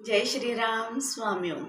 जय श्रीराम स्वामी ओम.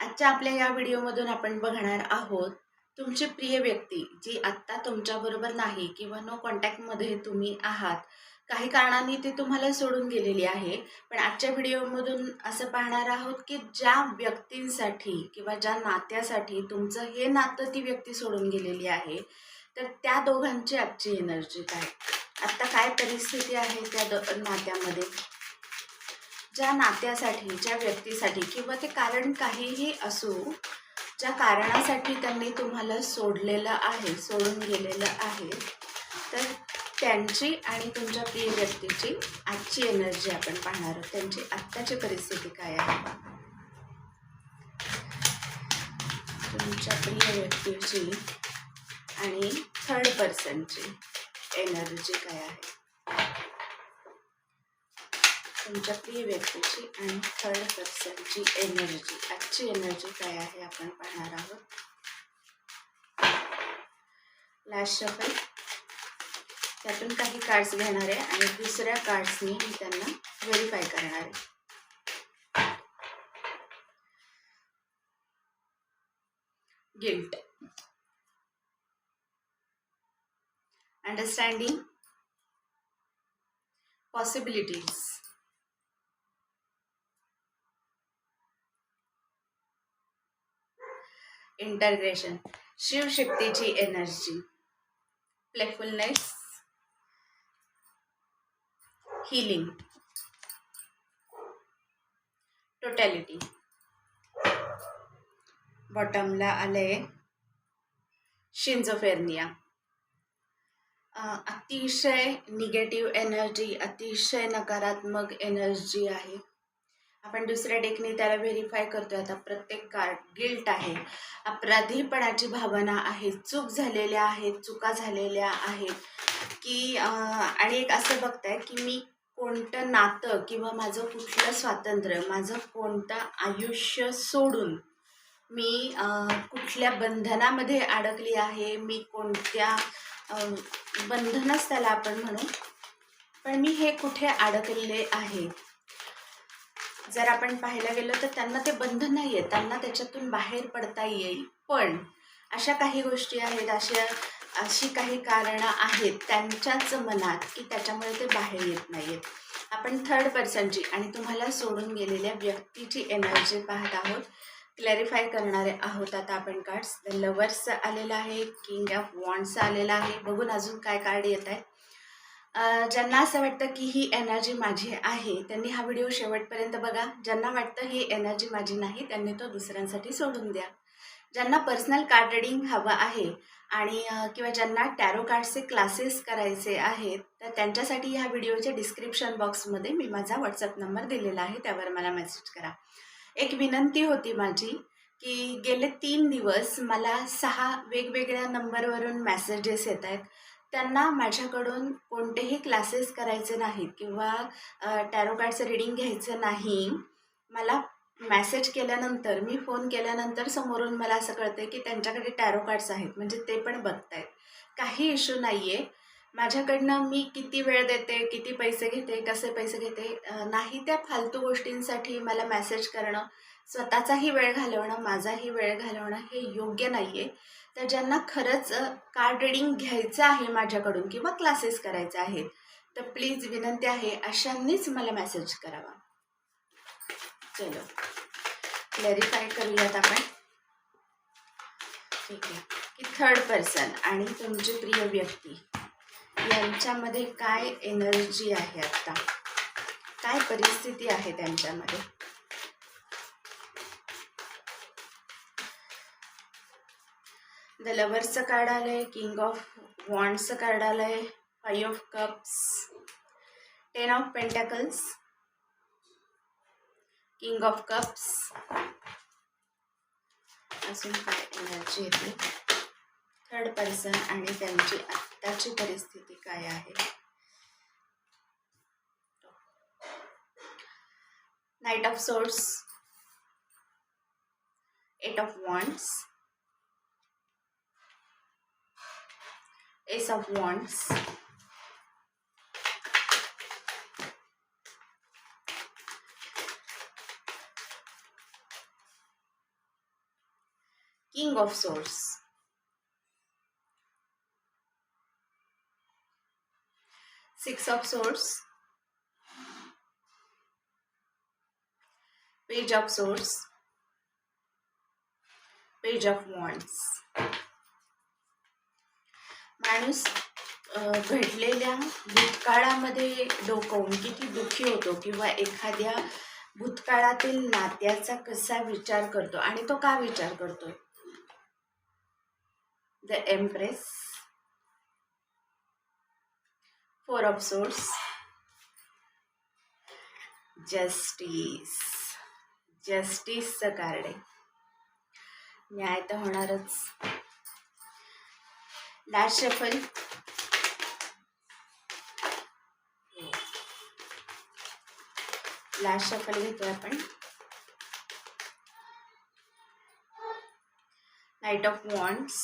आजच्या आपल्या या व्हिडिओमधून आपण बघणार आहोत तुमची प्रिय व्यक्ती जी आत्ता तुमच्याबरोबर नाही किंवा नो कॉन्टॅक्टमध्ये तुम्ही आहात काही कारणांनी ती तुम्हाला सोडून गेलेली आहे पण आजच्या व्हिडिओमधून असं पाहणार आहोत की ज्या व्यक्तींसाठी किंवा ज्या नात्यासाठी तुमचं हे नातं ती व्यक्ती सोडून गेलेली आहे तर त्या दोघांची आजची एनर्जी काय आत्ता काय परिस्थिती आहे त्या द नात्यामध्ये ज्या नात्यासाठी ज्या व्यक्तीसाठी किंवा ते कारण काहीही असो ज्या कारणासाठी त्यांनी तुम्हाला सोडलेलं आहे सोडून गेलेलं आहे तर त्यांची आणि तुमच्या प्रिय व्यक्तीची आजची एनर्जी आपण पाहणार आहोत. त्यांची आत्ताची परिस्थिती काय आहे? तुमच्या प्रिय व्यक्तीची आणि थर्ड पर्सनची एनर्जी काय आहे? तुमच्या प्रिय व्यक्तीची आणि थर्ड पर्सनची एनर्जी आजची एनर्जी काय आहे आपण पाहणार आहोत? लास्ट शफल त्यातून काही कार्ड्स घेणार आहे आणि दुसऱ्या कार्ड्सनी मी त्यांना व्हेरीफाय करणार आहे. गिल्ट अंडरस्टँडिंग पॉसिबिलिटीज इंटरग्रेशन शिवशक्तीची एनर्जी प्लेफुलनेस हिलिंग टोटॅलिटी बॉटमला आले शिंजोफेर्निया अतिशय निगेटिव्ह एनर्जी अतिशय नकारात्मक एनर्जी आहे. आपण दुसऱ्या डेकने त्याला व्हेरीफाय करतोय. आता प्रत्येक कार्ड गिल्ट आहे. अपराधीपणाची भावना आहे. चूक झालेल्या आहेत चुका झालेल्या आहेत. की आणि एक असं बघताय की मी कोणतं नातं किंवा माझं कुठलं स्वातंत्र्य माझं कोणतं आयुष्य सोडून मी कुठल्या बंधनामध्ये अडकली आहे मी कोणत्या बंधनच त्याला आपण म्हणू पण मी हे कुठे अडकलेले आहे? जर आपण पाहायला गेलो तर त्यांना ते बंधन नाही आहे त्यांना त्याच्यातून बाहेर पडता येईल. पण अशा काही गोष्टी आहेत अशा अशी काही कारणं आहेत त्यांच्याच मनात की त्याच्यामुळे ते बाहेर येत नाही आहेत आपण थर्ड पर्सनची आणि तुम्हाला सोडून गेलेल्या व्यक्तीची एनर्जी पाहत आहोत. क्लॅरिफाय करणारे आहोत आता आपण कार्ड्स द आलेलं आहे किंग ऑफ वॉन्डचं आलेलं आहे. बघून अजून काय कार्ड येत आहे ज्यांना असं वाटतं की ही एनर्जी माझी आहे त्यांनी हा व्हिडिओ शेवटपर्यंत बघा. ज्यांना वाटतं ही एनर्जी माझी नाही त्यांनी तो दुसऱ्यांसाठी सोडून द्या. ज्यांना पर्सनल कार्ड रिडिंग हवं आहे आणि किंवा ज्यांना टॅरो कार्डचे क्लासेस करायचे आहेत तर त्यांच्यासाठी ह्या व्हिडिओच्या डिस्क्रिप्शन बॉक्समध्ये मी माझा व्हॉट्सअप नंबर दिलेला आहे त्यावर मला मेसेज करा. एक विनंती होती माझी की गेले तीन दिवस मला सहा वेगवेगळ्या नंबरवरून मेसेजेस येत आहेत. त्यांना माझ्याकडून कोणतेही क्लासेस करायचे नाहीत किंवा टॅरो कार्डचं रिडिंग घ्यायचं नाही. मला मॅसेज केल्यानंतर मी फोन केल्यानंतर समोरून मला असं कळतं की त्यांच्याकडे टॅरो कार्ड्स आहेत म्हणजे ते पण बघतायत. काही इश्यू नाही आहे माझ्याकडनं मी किती वेळ देते किती पैसे घेते कसे पैसे घेते नाही त्या फालतू गोष्टींसाठी मला मॅसेज करणं स्वतःचाही वेळ घालवणं माझाही वेळ घालवणं हे योग्य नाही आहे तर ज्यांना खरंच कार्ड रिडिंग घ्यायचं आहे माझ्याकडून किंवा क्लासेस करायचे आहेत तर प्लीज विनंती आहे अशांनीच मला मेसेज करावा. चलो. क्लॅरिफाय करूयात आपण. ठीक आहे. की थर्ड पर्सन आणि तुमची प्रिय व्यक्ती यांच्यामध्ये काय एनर्जी आहे आत्ता काय परिस्थिती आहे त्यांच्यामध्ये? द लवर्सचं कार्ड आलंय किंग ऑफ वॉन्ड्सचं कार्ड आलंय five of cups ten of pentacles king of cups अजून काय एनर्जी येते थर्ड पर्सन आणि त्यांची आत्ताची परिस्थिती काय आहे? Knight of swords eight of wands Ace of Wands. King of Swords. Six of Swords. Page of Swords. Page of Wands. माणूस घडलेल्या भूतकाळामध्ये डोकवून किती दुःखी होतो किंवा एखाद्या भूतकाळातील नात्याचा कसा विचार करतो आणि तो का विचार करतो the empress four of swords justice जस्टिसचं card आहे. न्याय तर होणारच. लास्ट शफल लास्ट शफल घेतोय आपण of wands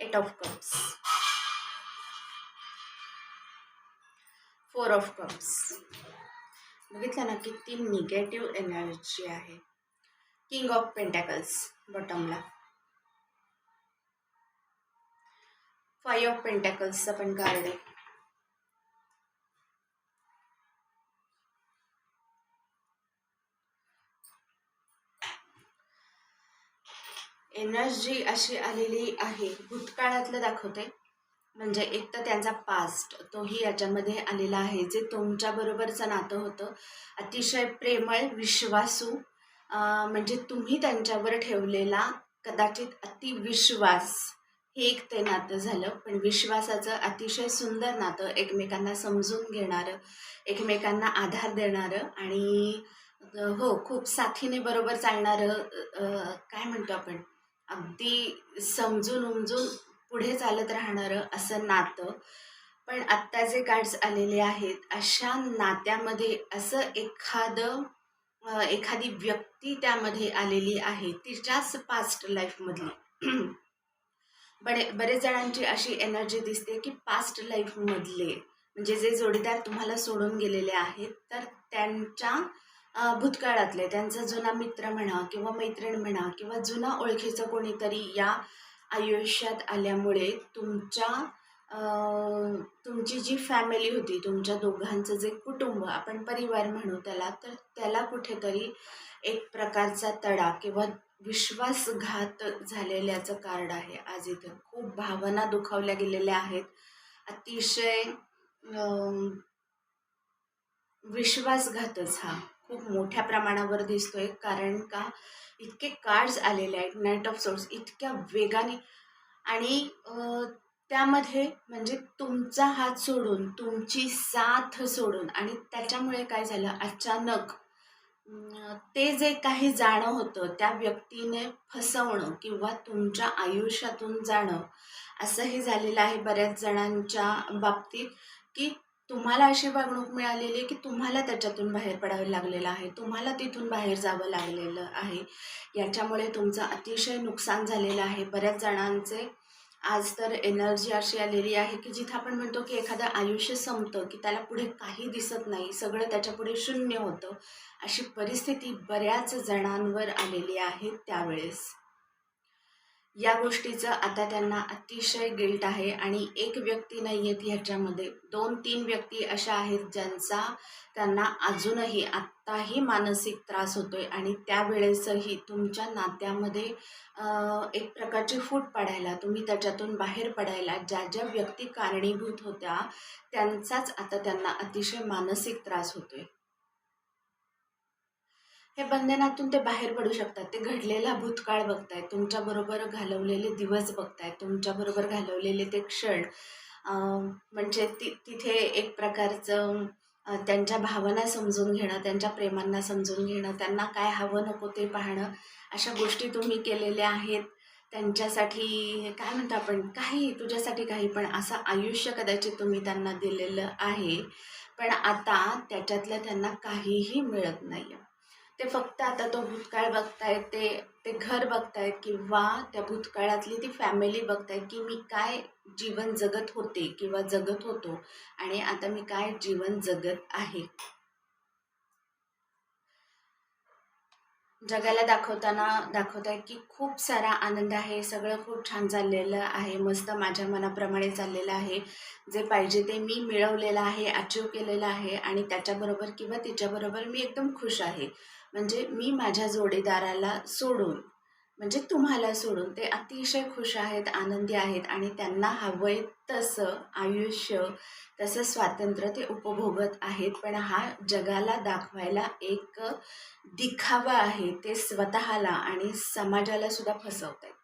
eight of cups four of cups बघितलं ना किती निगेटिव्ह एनर्जी आहे. किंग ऑफ़ पेंटॅकल्स बॉटमला फाईव्ह ऑफ पेंटॅकल्सचं पण कार्ड आहे एनर्जी अशी आलेली आहे. भूतकाळातलं दाखवते. म्हणजे एक तर त्यांचा पास्ट तोही याच्यामध्ये आलेला आहे. जे तुमच्याबरोबरचं नातं होतं. अतिशय प्रेमळ विश्वासू म्हणजे तुम्ही त्यांच्यावर ठेवलेला कदाचित अतिविश्वास. हे एक ते नातं झालं पण विश्वासाचं अतिशय सुंदर नातं एकमेकांना समजून घेणारं एकमेकांना आधार देणारं आणि हो खूप साथीने बरोबर चालणारं काय म्हणतो आपण? अगदी समजून उमजून पुढे चालत राहणारं असं नातं. पण आत्ता जे कार्ड्स आलेले आहेत अशा नात्यामध्ये असं एखादं एखादी व्यक्ती त्यामध्ये आलेली आहे तिच्याच पास्ट लाईफमधली बरे बरेच जणांची अशी एनर्जी दिसते की पास्ट लाईफमधले म्हणजे जे जोडीदार तुम्हाला सोडून गेलेले आहेत तर त्यांच्या भूतकाळातले त्यांचा जुना मित्र म्हणा किंवा मैत्रीण म्हणा किंवा जुना ओळखीचं कोणीतरी या आयुष्यात आल्यामुळे तुमच्या तुमची जी फॅमिली होती तुमच्या दोघांचं जे कुटुंब आपण परिवार म्हणू त्याला तर त्याला कुठेतरी एक प्रकारचा तडा किंवा विश्वासघात झालेल्याचं कार्ड आहे आज इथं. खूप भावना दुखावल्या गेलेल्या आहेत. अतिशय विश्वासघातच हा. खूप मोठ्या प्रमाणावर दिसतोय कारण का? इतके कार्ड्स आलेले आहेत नाईट ऑफ सोर्स इतक्या वेगाने. आणि त्यामध्ये म्हणजे तुमचा हात सोडून तुमची साथ सोडून आणि त्याच्यामुळे काय झालं? अचानक ते जे काही जाणं होतं त्या व्यक्तीने फसवणं किंवा तुमच्या आयुष्यातून जाणं असंही झालेलं आहे बऱ्याच जणांच्या बाबतीत की तुम्हाला अशी वागणूक मिळालेली आहे की तुम्हाला त्याच्यातून बाहेर पडावं लागलेलं आहे तुम्हाला तिथून बाहेर जावं लागलेलं आहे. याच्यामुळे तुमचं अतिशय नुकसान झालेलं आहे. बऱ्याच जणांचे आज तर एनर्जी अशी आलेली आहे की जिथं आपण म्हणतो की एखादं आयुष्य संपतं की त्याला पुढे काही दिसत नाही सगळं त्याच्यापुढे शून्य होतं अशी परिस्थिती बऱ्याच जणांवर आलेली आहे त्यावेळेस. या गोष्टीचं आता त्यांना अतिशय गिल्ट आहे आणि एक व्यक्ती नाही आहेत ह्याच्यामध्ये. दोन तीन व्यक्ती अशा आहेत ज्यांचा त्यांना अजूनही आत्ताही मानसिक त्रास होतो आहे आणि त्यावेळेसही तुमच्या नात्यामध्ये एक प्रकारची फूट पडायला तुम्ही त्याच्यातून बाहेर पडायला ज्या ज्या व्यक्ती कारणीभूत होत्या त्यांचाच आता त्यांना अतिशय मानसिक त्रास होतो आहे हे बंधनातून ते बाहेर पडू शकतात. ते घडलेला भूतकाळ बघतायत. तुमच्याबरोबर घालवलेले दिवस बघतायत. तुमच्याबरोबर घालवलेले ते क्षण. म्हणजे ति तिथे एक प्रकारचं त्यांच्या भावना समजून घेणं त्यांच्या प्रेमांना समजून घेणं त्यांना काय हवं नको ते पाहणं अशा गोष्टी तुम्ही केलेल्या आहेत. त्यांच्यासाठी काय म्हणतो आपण? काही तुझ्यासाठी काही पण असं आयुष्य कदाचित तुम्ही त्यांना दिलेलं आहे. पण आता त्याच्यातलं त्यांना काहीही मिळत नाही आहे ते फक्त आता तो भूतकाळ बघतायत ते ते घर बघतायत किंवा त्या भूतकाळातली ती फॅमिली बघतायत की मी काय जीवन जगत होते किंवा जगत होतो आणि आता मी काय जीवन जगत आहे. जगाला दाखवताना दाखवत आहे की खूप सारा आनंद आहे सगळं खूप छान चाललेलं आहे मस्त माझ्या मनाप्रमाणे चाललेलं आहे. जे पाहिजे ते मी मिळवलेलं आहे अचीव केलेलं आहे आणि त्याच्याबरोबर किंवा तिच्याबरोबर मी एकदम खुश आहे. म्हणजे मी माझ्या जोडीदाराला सोडून म्हणजे तुम्हाला सोडून ते अतिशय खुश आहेत आनंदी आहेत आणि त्यांना हवंय तसं आयुष्य तसं स्वातंत्र्य ते उपभोगत आहेत. पण हा जगाला दाखवायला एक दिखावा आहे ते स्वतःला आणि समाजाला सुद्धा फसवत आहेत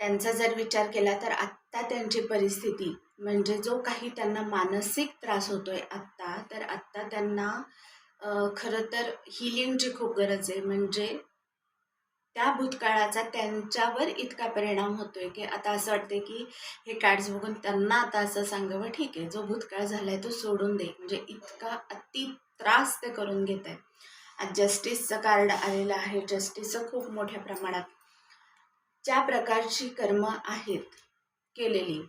त्यांचा जर विचार केला तर आत्ता त्यांची परिस्थिती म्हणजे जो काही त्यांना मानसिक त्रास होतोय आत्ता तर आत्ता त्यांना खरं तर हिलिंगची खूप गरज आहे. म्हणजे त्या भूतकाळाचा त्यांच्यावर इतका परिणाम होतोय की आता असं वाटते की हे कार्ड्स बघून त्यांना आता असं सांगावं ठीक आहे. जो भूतकाळ झाला आहे तो सोडून दे. म्हणजे इतका अति त्रास ते करून घेत आहे आज जस्टिसचं कार्ड आलेलं आहे. जस्टिसचं खूप मोठ्या प्रमाणात ज्या प्रकारची कर्म आहेत केलेली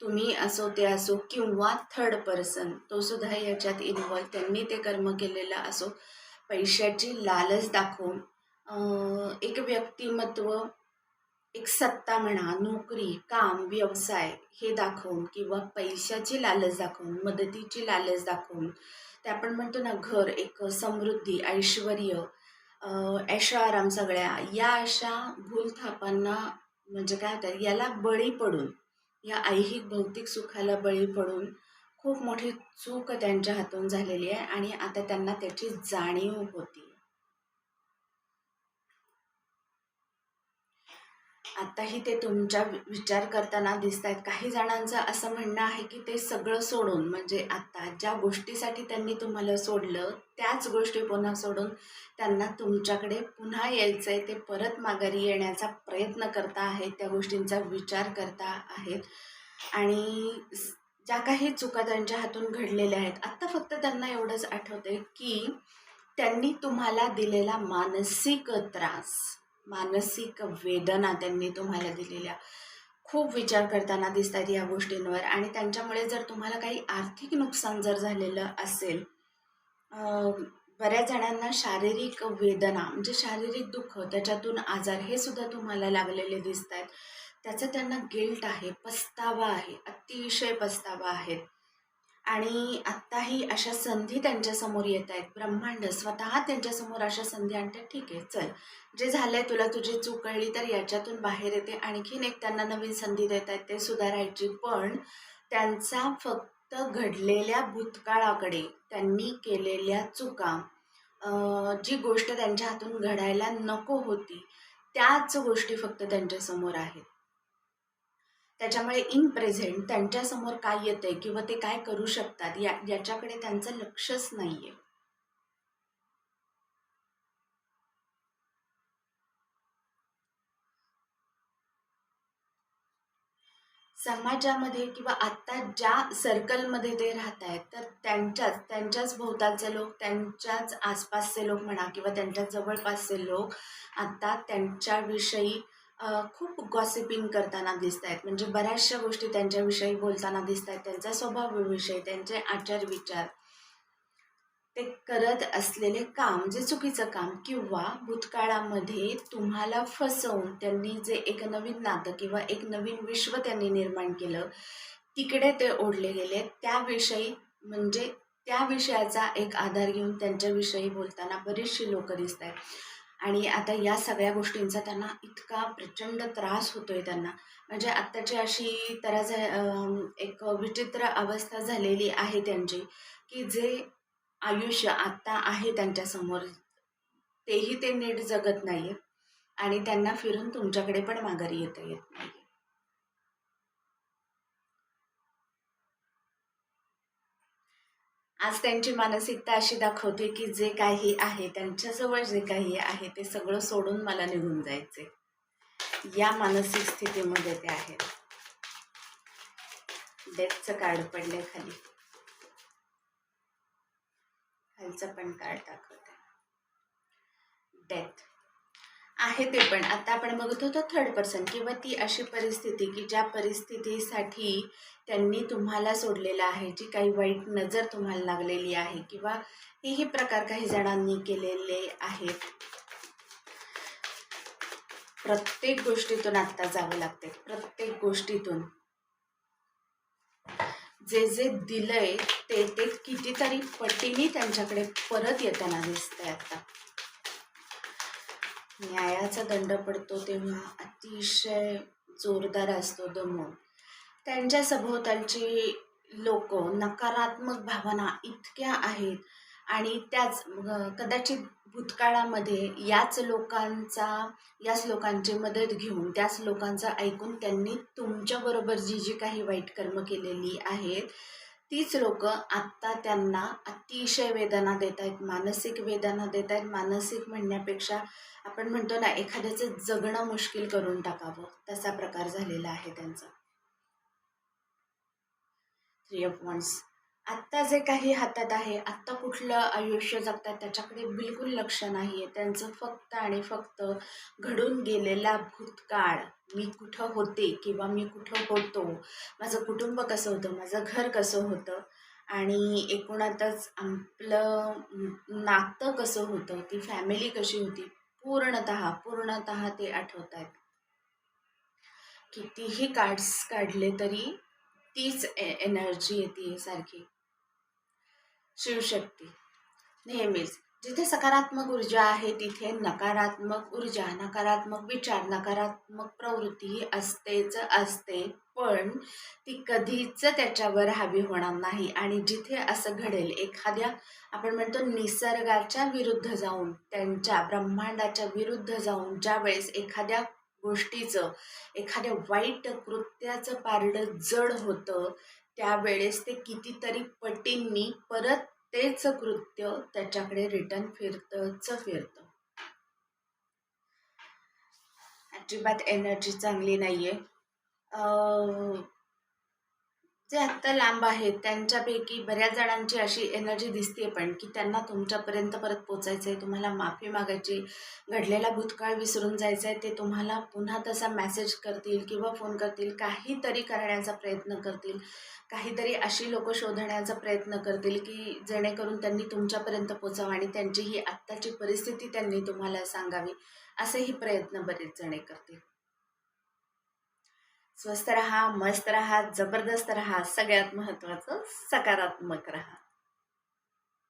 तुम्ही असो ते असो किंवा थर्ड पर्सन तो सुद्धा याच्यात इन्व्हॉल्व त्यांनी ते कर्म केलेलं असो. पैशाची लालच दाखवून एक व्यक्तिमत्व एक सत्ता म्हणा नोकरी काम व्यवसाय हे दाखवून किंवा पैशाची लालच दाखवून मदतीची लालच दाखवून ते आपण म्हणतो ना घर एक समृद्धी ऐश्वर ऐशो सगळ्या या अशा भूलथापांना म्हणजे काय होतात याला बळी पडून या ऐहिक भौतिक सुखाला बळी पडून खूप मोठी चूक त्यांच्या हातून झालेली आहे आणि आता त्यांना त्याची जाणीव होती. आत्ताही ते तुमच्या विचार करताना दिसत आहेत काही जणांचं असं म्हणणं आहे की ते सगळं सोडून म्हणजे आता ज्या गोष्टीसाठी त्यांनी तुम्हाला सोडलं त्याच गोष्टी पुन्हा सोडून त्यांना तुमच्याकडे पुन्हा यायचं आहे ते परत माघारी येण्याचा प्रयत्न करता आहेत त्या गोष्टींचा विचार करता आहेत. आणि ज्या काही चुका त्यांच्या हातून घडलेल्या आहेत आत्ता फक्त त्यांना एवढंच आठवतं की त्यांनी तुम्हाला दिलेला मानसिक त्रास मानसिक वेदना त्यांनी तुम्हाला दिलेल्या. खूप विचार करताना दिसत आहेत या गोष्टींवर आणि त्यांच्यामुळे जर तुम्हाला काही आर्थिक नुकसान जर झालेलं असेल बऱ्याच जणांना शारीरिक वेदना म्हणजे शारीरिक दुःख त्याच्यातून आजार हे सुद्धा तुम्हाला लागलेले दिसत आहेत त्याचा त्यांना गिल्ट आहे पस्तावा आहे अतिशय पस्तावा आहे आणि आत्ताही अशा संधी त्यांच्यासमोर येत आहेत. ब्रह्मांड स्वतः त्यांच्यासमोर अशा संधी आणतात. ठीक आहे चल. जे झालं आहे तुला तुझी चूक कळली तर याच्यातून बाहेर येते. आणखीन एक त्यांना नवीन संधी देत आहेत ते सुधारायची. पण त्यांचा फक्त घडलेल्या भूतकाळाकडे त्यांनी केलेल्या चुका जी गोष्ट त्यांच्या हातून घडायला नको होती त्याच गोष्टी फक्त त्यांच्यासमोर आहेत. त्याच्यामुळे इन प्रेझेंट त्यांच्यासमोर काय येतंय किंवा ते काय करू शकतात या याच्याकडे त्यांचं लक्षच नाहीये. समाजामध्ये किंवा आत्ता ज्या सर्कलमध्ये ते राहत आहेत तर त्यांच्याच त्यांच्याच भोवतालचे लोक त्यांच्याच आसपासचे लोक म्हणा किंवा त्यांच्या जवळपासचे लोक आत्ता त्यांच्याविषयी खूप गॉसिपिंग करताना दिसत आहेत म्हणजे बऱ्याचशा गोष्टी त्यांच्याविषयी बोलताना दिसत आहेत त्यांचा स्वभावाविषयी त्यांचे आचार विचार ते करत असलेले काम जे चुकीचं काम किंवा भूतकाळामध्ये तुम्हाला फसवून त्यांनी जे एक नवीन नातं किंवा एक नवीन विश्व त्यांनी निर्माण केलं तिकडे ते ओढले गेले. त्याविषयी म्हणजे त्या विषयाचा एक आधार घेऊन त्यांच्याविषयी बोलताना बरीचशी लोक दिसत आहेत आणि आता या सगळ्या गोष्टींचा त्यांना इतका प्रचंड त्रास होतो आहे त्यांना. म्हणजे आत्ताची अशी तराज एक विचित्र अवस्था झालेली आहे त्यांची की जे आयुष्य आत्ता आहे त्यांच्यासमोर तेही ते नीट जगत नाही आणि त्यांना फिरून तुमच्याकडे पण माघारी येता येत नाही आज त्यांची मानसिकता अशी दाखवते की जे काही आहे त्यांच्याजवळ जे काही आहे ते सगळं सोडून मला निघून जायचे. या मानसिक स्थितीमध्ये ते आहेत. डेथचं कार्ड पडले खाली. खालचं पण कार्ड दाखवते. डेथ. आहे ते पण. आता आपण बघत होतो थर्ड पर्सन किंवा ती अशी परिस्थिती की ज्या परिस्थितीसाठी त्यांनी तुम्हाला सोडलेलं आहे जी काही वाईट नजर तुम्हाला लागलेली आहे किंवा हेही प्रकार काही जणांनी केलेले आहेत. प्रत्येक गोष्टीतून आत्ता जावं लागते प्रत्येक गोष्टीतून. जे जे दिलंय ते ते कितीतरी पटीने त्यांच्याकडे परत येताना दिसतंय आता. न्यायाचा दंड पडतो तेव्हा अतिशय जोरदार असतो दमून त्यांच्या सभोवतालची लोक नकारात्मक भावना इतक्या आहेत आणि त्याच कदाचित भूतकाळामध्ये याच लोकांचा याच लोकांची मदत घेऊन त्याच लोकांचं ऐकून त्यांनी तुमच्याबरोबर जी जी काही वाईट कर्म केलेली आहेत तीच लोक आत्ता त्यांना अतिशय वेदना देत आहेत मानसिक वेदना देत आहेत मानसिक म्हणण्यापेक्षा आपण म्हणतो ना एखाद्याचं जगणं मुश्किल करून टाकावं. तसा प्रकार झालेला आहे त्यांचा. थ्री ऑफ वन्स आत्ता जे काही हातात आहे आत्ता कुठलं आयुष्य जगतात त्याच्याकडे बिलकुल लक्ष नाही आहे त्यांचं फक्त आणि फक्त घडून गेलेला भूतकाळ. मी कुठं होते किंवा मी कुठं होतो? माझं कुटुंब कसं होतं? माझं घर कसं होतं? आणि एकूणातच आपलं नातं कसं होतं? ती फॅमिली कशी होती? पूर्णत पूर्णत ते आठवत आहेत कितीही कार्ड्स काढले तरी तीच ए एनर्जी येते सारखी. शिवशक्ती नेहमीच. जिथे सकारात्मक ऊर्जा आहे तिथे नकारात्मक ऊर्जा नकारात्मक विचार नकारात्मक प्रवृत्ती ही असतेच असते. पण ती कधीच त्याच्यावर हावी होणार नाही. आणि जिथे असं घडेल एखाद्या आपण म्हणतो निसर्गाच्या विरुद्ध जाऊन त्यांच्या ब्रह्मांडाच्या विरुद्ध जाऊन ज्या वेळेस एखाद्या गोष्टीचं एखाद्या वाईट कृत्याचं पारडं जड होतं त्यावेळेस ते कितीतरी पटींनी परत तेच कृत्य त्याच्याकडे रिटर्न फिरतंच फिरतं. अजिबात एनर्जी चांगली नाही आहे जे आत्ता लांब आहेत. त्यांच्यापैकी बऱ्याच जणांची अशी एनर्जी दिसते पण की त्यांना तुमच्यापर्यंत परत पोचायचं आहे तुम्हाला माफी मागायची घडलेला भूतकाळ विसरून जायचं आहे ते तुम्हाला पुन्हा तसा मेसेज करतील किंवा फोन करतील काहीतरी करण्याचा प्रयत्न करतील. काहीतरी अशी लोक शोधण्याचा प्रयत्न करतील की जेणेकरून त्यांनी तुमच्यापर्यंत पोचावं आणि त्यांची ही आत्ताची परिस्थिती त्यांनी तुम्हाला सांगावी. असेही प्रयत्न बरेच जणे करतील. स्वस्त रहा मस्त रहा जबरदस्त रहा सगळ्यात महत्त्वाचं सकारात्मक रहा.